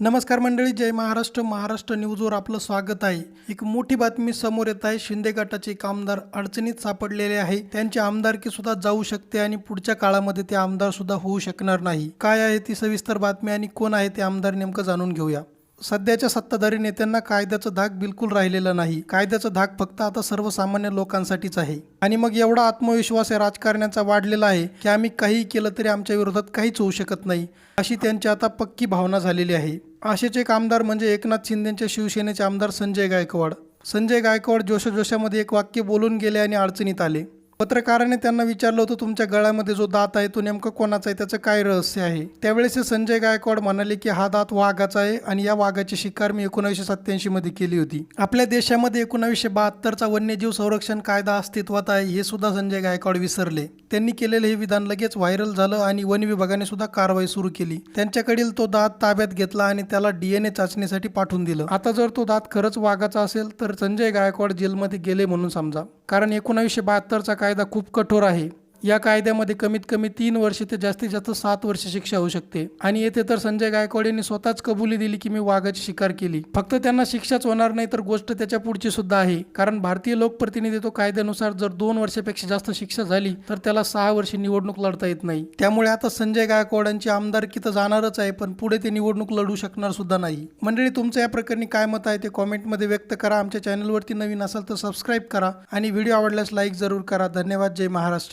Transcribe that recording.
नमस्कार मंडळी जय महाराष्ट्र. महाराष्ट्र न्यूजवर आपलं स्वागत आहे. एक मोठी बातमी समोर येत आहे. शिंदे गटाचे एक आमदार अडचणीत सापडलेले आहे. त्यांची आमदारकी सुद्धा जाऊ शकते आणि पुढच्या काळामध्ये ते आमदार सुद्धा होऊ शकणार नाही. काय आहे ती सविस्तर बातमी आणि कोण आहे ते आमदार नेमकं जाणून घेऊया. सध्याच्या सत्ताधारी नेत्यांना कायद्याचं धाक बिलकुल राहिलेलं नाही. कायद्याचं धाक फक्त आता सर्वसामान्य लोकांसाठीच आहे. आणि मग एवढा आत्मविश्वास या राजकारण्याचा वाढलेला आहे की आम्ही काहीही केलं तरी आमच्या विरोधात काहीच होऊ शकत नाही अशी त्यांची आता पक्की भावना झालेली आहे. असेच एक आमदार म्हणजे एकनाथ शिंदेच्या शिवसेनेचे आमदार संजय गायकवाड. संजय गायकवाड जोशाजोशामध्ये एक वाक्य बोलून गेले आणि अडचणीत आले. पत्रकाराने त्यांना विचारलं होतं तुमच्या गळ्यामध्ये जो दात आहे तो नेमका कोणाचा आहे? त्याचं काय रहस्य आहे? त्यावेळेस हे संजय गायकवाड म्हणाले की हा दात वाघाचा आहे आणि या वाघाची शिकार मी एकोणीसशे सत्याऐंशी मध्ये केली होती. आपल्या देशामध्ये एकोणावीसशे बहात्तरचा वन्यजीव संरक्षण कायदा अस्तित्वात आहे हे सुद्धा संजय गायकवाड विसरले. त्यांनी केलेले हे विधान लगेच व्हायरल झालं आणि वन विभागाने सुद्धा कारवाई सुरू केली. त्यांच्याकडील तो दात ताब्यात घेतला आणि त्याला डीएनए चाचणीसाठी पाठवून दिलं. आता जर तो दात खरंच वाघाचा असेल तर संजय गायकवाड जेलमध्ये गेले म्हणून समजा. कारण एकोणावीसशे बहात्तरचा कायदा खूप कठोर आहे. या कायद्यामध्ये कमीत कमी तीन वर्ष ते जास्तीत जास्त सात वर्ष शिक्षा होऊ शकते. आणि येथे तर संजय गायकवाड यांनी स्वतःच कबुली दिली की मी वाघाची शिकार केली. फक्त त्यांना शिक्षाच होणार नाही तर गोष्ट त्याच्या पुढची सुद्धा आहे. कारण भारतीय लोकप्रतिनिधित्व कायद्यानुसार जर दोन वर्षापेक्षा जास्त शिक्षा झाली तर त्याला सहा वर्ष निवडणूक लढता येत नाही. त्यामुळे आता संजय गायकवाडांची आमदारकी तर जाणारच आहे पण पुढे ते निवडणूक लढू शकणार सुद्धा नाही. मंडळी तुमचं या प्रकरणी काय मत आहे ते कॉमेंटमध्ये व्यक्त करा. आमच्या चॅनलवरती नवीन असाल तर सबस्क्राईब करा. आणि व्हिडिओ आवडल्यास लाईक जरूर करा. धन्यवाद. जय महाराष्ट्र.